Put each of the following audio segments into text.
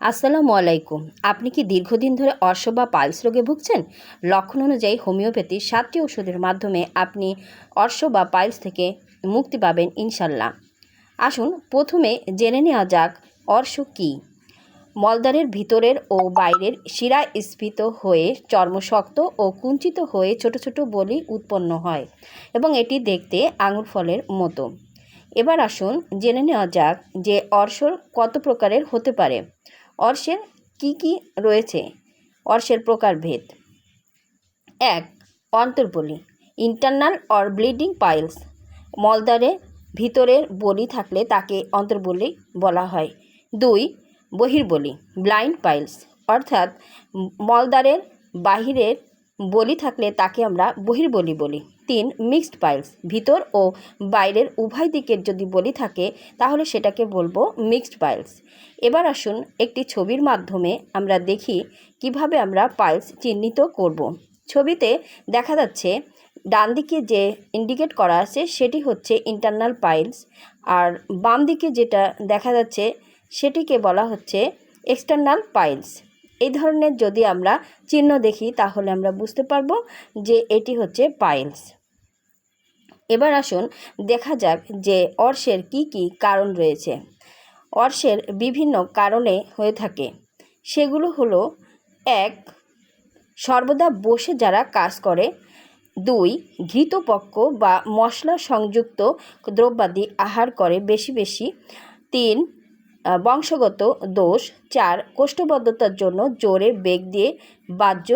আসসালামু আলাইকুম। আপনি কি দীর্ঘদিন ধরে অর্শ বা পাইলস রোগে ভুগছেন? লক্ষণ অনুযায়ী হোমিওপ্যাথি সাতটি ওষুধের মাধ্যমে আপনি অর্শ বা পাইলস থেকে মুক্তি পাবেন ইনশাল্লাহ আসুন প্রথমে জেনে নেওয়া যাক, অর্শ কী? মলদ্বারের ভিতরের ও বাইরের শিরা স্ফীত হয়ে চর্মশক্ত ও কুঞ্চিত হয়ে ছোট ছোট বলি উৎপন্ন হয় এবং এটি দেখতে আঙুর ফলের মতো। এবার আসুন জেনে নেওয়া যাক যে অর্শর কত প্রকারের হতে পারে। অর্শের কি কি রয়েছে? অর্শের প্রকারভেদ। এক, অন্তর্বলি ইন্টারনাল অর ব্লিডিং পাইলস মলদ্বারে ভিতরের বলি থাকলে তাকে অন্তর্বলি বলা হয়। দুই, বহির্বলি ব্লাইন্ড পাইলস অর্থাৎ মলদ্বারের বাহিরের বলি থাকলে তাকে আমরা বহির্বলি বলি। তিন মিক্সড পাইলস, ভিতর ও বাইরের উভয় দিকের যদি বলি থাকে, তাহলে সেটাকে বলব মিক্সড পাইলস। এবার আসুন একটি ছবির মাধ্যমে আমরা দেখি কীভাবে আমরা পাইলস চিহ্নিত করব। ছবিতে দেখা যাচ্ছে, ডান দিকে যে ইন্ডিকেট করা আছে সেটি হচ্ছে ইন্টারনাল পাইলস, আর বাম দিকে যেটা দেখা যাচ্ছে সেটিকে বলা হচ্ছে এক্সটার্নাল পাইলস। এই ধরনের যদি আমরা চিহ্ন দেখি, তাহলে আমরা বুঝতে পারব যে এটি হচ্ছে পাইলস। এবার আসুন দেখা যাক যে অর্শের কি কি কারণ রয়েছে। অর্শের বিভিন্ন কারণে হয়ে থাকে। সেগুলো হলো, এক, সর্বদা বসে যারা কাজ করে। দুই, ঘৃতপক্ষ বা মশলা সংযুক্ত দ্রব্যাদি আহার করে বেশি বেশি। তিন বংশগত দোষ। চার, কোষ্ঠবদ্ধতার জন্য জোরে বেগ দিয়ে বাহ্য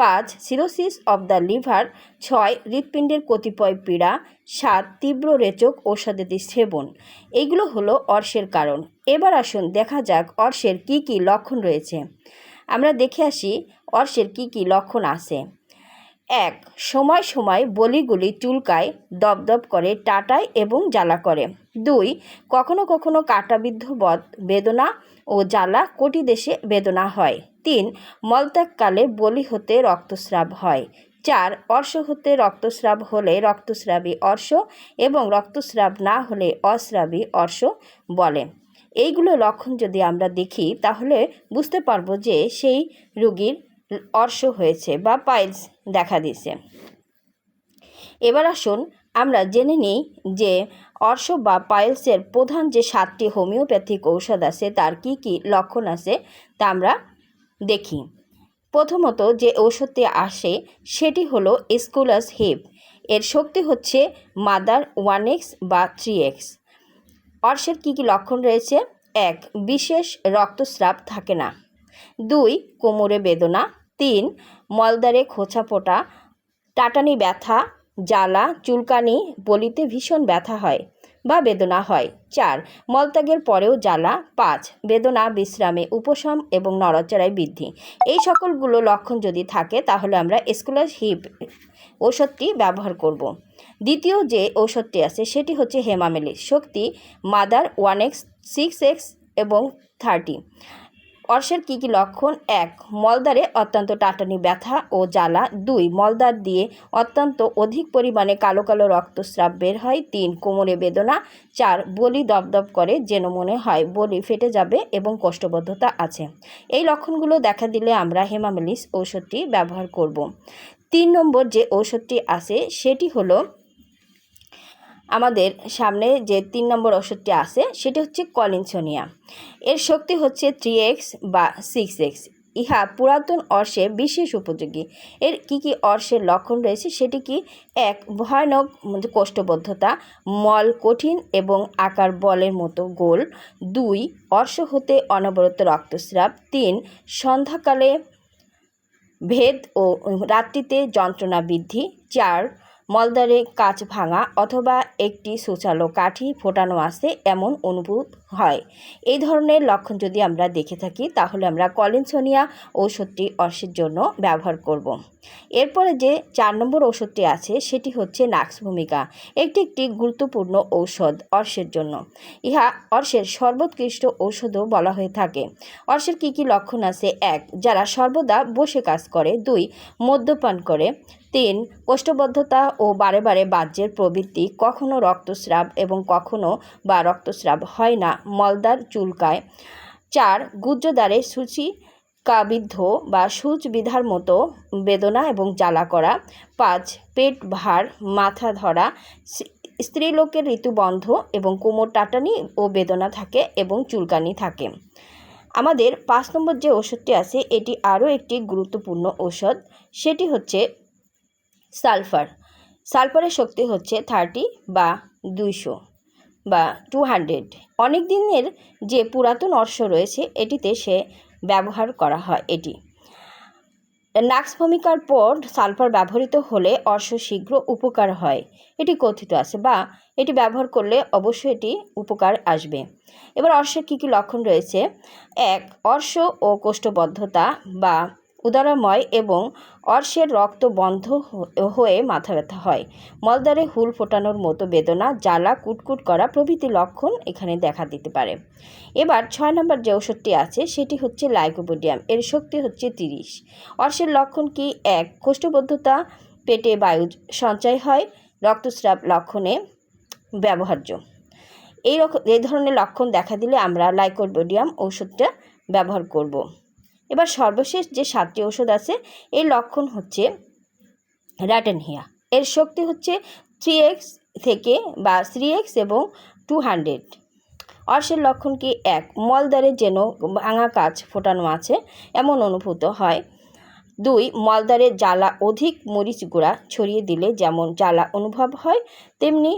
পাঁচ সিরোসিস অব দ্য লিভার ছয় হৃৎপিণ্ডের কতিপয় পীড়া, সাত তীব্র রেচক ঔষধাদি সেবন। এইগুলো হলো অর্শের কারণ। এবার আসুন দেখা যাক অর্শের কি কি লক্ষণ রয়েছে। আমরা দেখে আসি অর্শের কি কি লক্ষণ আছে। এক, সময় সময় বলিগুলি চুলকায়, দপদপ করে, টাটায় এবং জ্বালা করে। দুই, কখনো কখনো কাটাবিদ্ধ বদ, বেদনা। ও জ্বালা কোটি দেশে বেদনা হয়। তিন, মলত্যাগকালে বলি হতে রক্তস্রাব হয়। চার, অর্শ হতে রক্তস্রাব হলে রক্তস্রাবী অর্শ এবং রক্তস্রাব না হলে অস্রাবী অর্শ বলে। এইগুলো লক্ষণ যদি আমরা দেখি, তাহলে বুঝতে পারব যে সেই রুগীর অর্শ হয়েছে বা পাইলস দেখা দিয়েছে। এবার আসুন আমরা জেনে নিই যে অর্শ বা পাইলসের প্রধান যে সাতটি হোমিওপ্যাথিক ঔষধ আছে, তার কি কি লক্ষণ আছে, তা আমরা দেখি। প্রথমত যে ঔষধটি আসে, সেটি হলো স্কুলাস হিপ। এর শক্তি হচ্ছে মাদার ওয়ান এক্স বা থ্রি এক্স। অর্শের কী কী লক্ষণ রয়েছে? এক, বিশেষ রক্তস্রাব থাকে না। দুই, কোমরে বেদনা। তিন, মলদ্বারে খোঁচা ফোটা। টাটানি ব্যথা। জ্বালা, চুলকানি, বলিতে ভীষণ ব্যথা হয়, বা বেদনা হয়। চার, মলত্যাগের পরেও জ্বালা। পাঁচ, বেদনা, বিশ্রামে উপশম এবং নড়াচড়ায় বৃদ্ধি। এই সকলগুলো লক্ষণ যদি থাকে, তাহলে আমরা স্কুলার হিপ ঔষধটি ব্যবহার করব। দ্বিতীয় যে ঔষধটি আছে, সেটি হচ্ছে হেমামেলি শক্তি, mother one X, six X এবং থার্টি। অর্শের কী কী লক্ষণ? এক, মলদ্বারে অত্যন্ত টাটানি ব্যথা ও জ্বালা। দুই, মলদ্বার দিয়ে অত্যন্ত অধিক পরিমাণে কালো কালো রক্তস্রাব বের হয়। তিন, কোমরে বেদনা। চার, বলি দপদপ করে যেন মনে হয় বলি ফেটে যাবে এবং কষ্টবদ্ধতা আছে। এই লক্ষণগুলো দেখা দিলে আমরা হেমামেলিস ঔষধটি ব্যবহার করব। তিন নম্বর যে ঔষধটি আছে সেটি হলো আমাদের সামনে যে তিন নম্বর ওষুধটি আছে, সেটি হচ্ছে কলিনসোনিয়া। এর শক্তি হচ্ছে থ্রি এক্স বা সিক্স এক্স ইহা পুরাতন অর্শে বিশেষ উপযোগী। এর কি কি অর্শের লক্ষণ রয়েছে, সেটি কি? এক, ভয়ানক কোষ্ঠবদ্ধতা, মল কঠিন এবং আকার বলের মতো গোল। দুই, অর্শ হতে অনবরত রক্তস্রাব। তিন, সন্ধ্যাকালে ভেদ ও রাত্রিতে যন্ত্রণা বৃদ্ধি। চার মলদ্বারে কাঁচ ভাঙা অথবা একটি সুচালো কাঠি ফোটানো আছে এমন অনুভূত হয়। এই ধরনের লক্ষণ যদি আমরা দেখে থাকি, তাহলে আমরা কলিনসোনিয়া ঔষধটি অর্শের জন্য ব্যবহার করব। এরপরে যে চার নম্বর ওষুধটি আছে, সেটি হচ্ছে নাক্স ভূমিকা একটি একটি গুরুত্বপূর্ণ ঔষধ অর্শের জন্য। ইহা অর্শের সর্বোৎকৃষ্ট ঔষধও বলা হয়ে থাকে। অর্শের কী কী লক্ষণ আছে? এক, যারা সর্বদা বসে কাজ করে। দুই, মদ্যপান করে। তিন, কোষ্ঠবদ্ধতা ও বারে বারে বাহ্যের প্রবৃত্তি কখনো রক্তস্রাব এবং কখনো বা রক্তস্রাব হয় না। মলদার চুলকায়। চার গুজ্জদ্বারে সূচি কাবিদ্ধ বা সূচ বিধার মতো বেদনা এবং জ্বালা করা। পাঁচ, পেট ভার, মাথা ধরা, স্ত্রী- স্ত্রীলোকের ঋতুবন্ধ এবং কোমর টাটানি ও বেদনা থাকে এবং চুলকানি থাকে। আমাদের পাঁচ নম্বর যে ওষুধটি আছে, এটি আরও একটি গুরুত্বপূর্ণ ঔষধ। সেটি হচ্ছে সালফার। সালফারের শক্তি হচ্ছে থার্টি বা দুইশো। বা টু হান্ড্রেড অনেক দিনের যে পুরাতন অর্শ রয়েছে, এটিতে সে ব্যবহার করা হয় এটি। নাক্স ভূমিকার পর সালফার ব্যবহৃত হলে অর্শ শীঘ্র উপকার হয়। এটি কথিত আছে বা এটি ব্যবহার করলে অবশ্যই এটি উপকার আসবে। এবার অর্শের কী কী লক্ষণ রয়েছে? এক, অর্শ ও কোষ্ঠবদ্ধতা বা উদারময় এবং অর্শের রক্ত বন্ধ হয়ে মাথা ব্যথা হয়। মলদ্বারে হুল ফোটানোর মতো বেদনা, জ্বালা, কুটকুট করা প্রভৃতি লক্ষণ এখানে দেখা দিতে পারে। এবার ছয় নম্বর যে ওষুধটি আছে, সেটি হচ্ছে লাইকোপোডিয়াম, এর শক্তি হচ্ছে তিরিশ। অর্শের লক্ষণ কি? এক, কোষ্ঠবদ্ধতা, পেটে বায়ু সঞ্চয় হয়, রক্তস্রাব লক্ষণে ব্যবহার্য। এই এই ধরনের লক্ষণ দেখা দিলে আমরা লাইকোপোডিয়াম ওষুধটা ব্যবহার করব। এবার সর্বশেষ যে সাতটি ওষুধ আছে, এর লক্ষণ হচ্ছে র্যাটেনহিয়া। এর শক্তি হচ্ছে থ্রি এক্স থেকে বা থ্রি এক্স এবং টু হান্ড্রেড অর্শের লক্ষণ কি এক? মলদ্বারে যেন ভাঙা কাজ ফোটানো আছে, এমন অনুভূত হয়। দুই মলদ্বারে জ্বালা অধিক মরিচ গুঁড়া ছড়িয়ে দিলে যেমন জ্বালা অনুভব হয়, তেমনি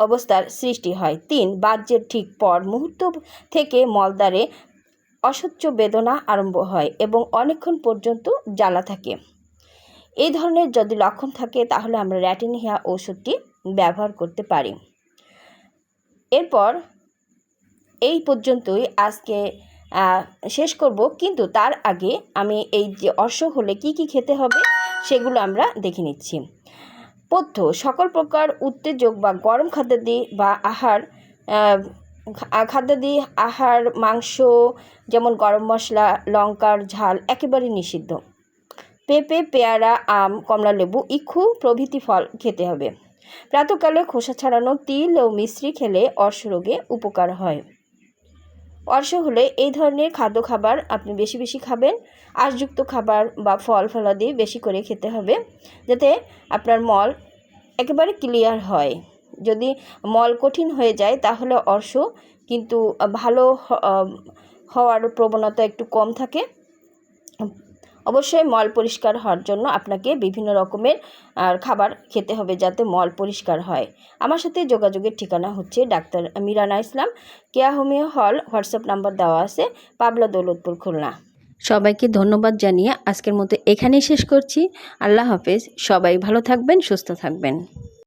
অবস্থার সৃষ্টি হয়। তিন, বাহ্যের ঠিক পর মুহূর্ত থেকে মলদ্বারে অসহ্য বেদনা আরম্ভ হয় এবং অনেকক্ষণ পর্যন্ত জ্বালা থাকে। এই ধরনের যদি লক্ষণ থাকে, তাহলে আমরা র্যাটিনিয়া ওষুধটি ব্যবহার করতে পারি। এরপর এই পর্যন্তই আজকে শেষ করব। কিন্তু তার আগে আমি এই যে অর্শ হলে কি কি খেতে হবে, সেগুলো আমরা দেখে নিচ্ছি। পথ্য, সকল প্রকার উত্তেজক বা গরম খাদ্যাদি বা আহার খাদ্যাদি আহার, মাংস, যেমন গরম মশলা, লঙ্কার ঝাল একেবারে নিষিদ্ধ। পেঁপে, পেয়ারা, আম, কমলালেবু ইক্ষু প্রভৃতি ফল খেতে হবে। প্রাতকালে খোসা ছাড়ানো তিল ও মিশ্রি খেলে অর্শ রোগে উপকার হয়। অর্শ হলে এই ধরনের খাদ্য খাবার আপনি বেশি বেশি খাবেন। আশযুক্ত খাবার বা ফল ফলাদি বেশি করে খেতে হবে, যাতে আপনার মল একেবারে ক্লিয়ার হয়। যদি মল কঠিন হয়ে যায় তাহলে অর্শ, কিন্তু ভালো হওয়ার প্রবণতা একটু কম থাকে। অবশ্যই মল পরিষ্কার হওয়ার জন্য আপনাকে বিভিন্ন রকমের খাবার খেতে হবে যাতে মল পরিষ্কার হয়। আমার সাথে যোগাযোগের ঠিকানা হচ্ছে doctor Mirana Islam. Keya homeo hall, WhatsApp number দেওয়া আছে, পাবলা দৌলতপুর, খুলনা। সবাইকে ধন্যবাদ জানিয়ে আজকের মতো এখানেই শেষ করছি। আল্লাহ হাফেজ, সবাই ভালো থাকবেন, সুস্থ থাকবেন।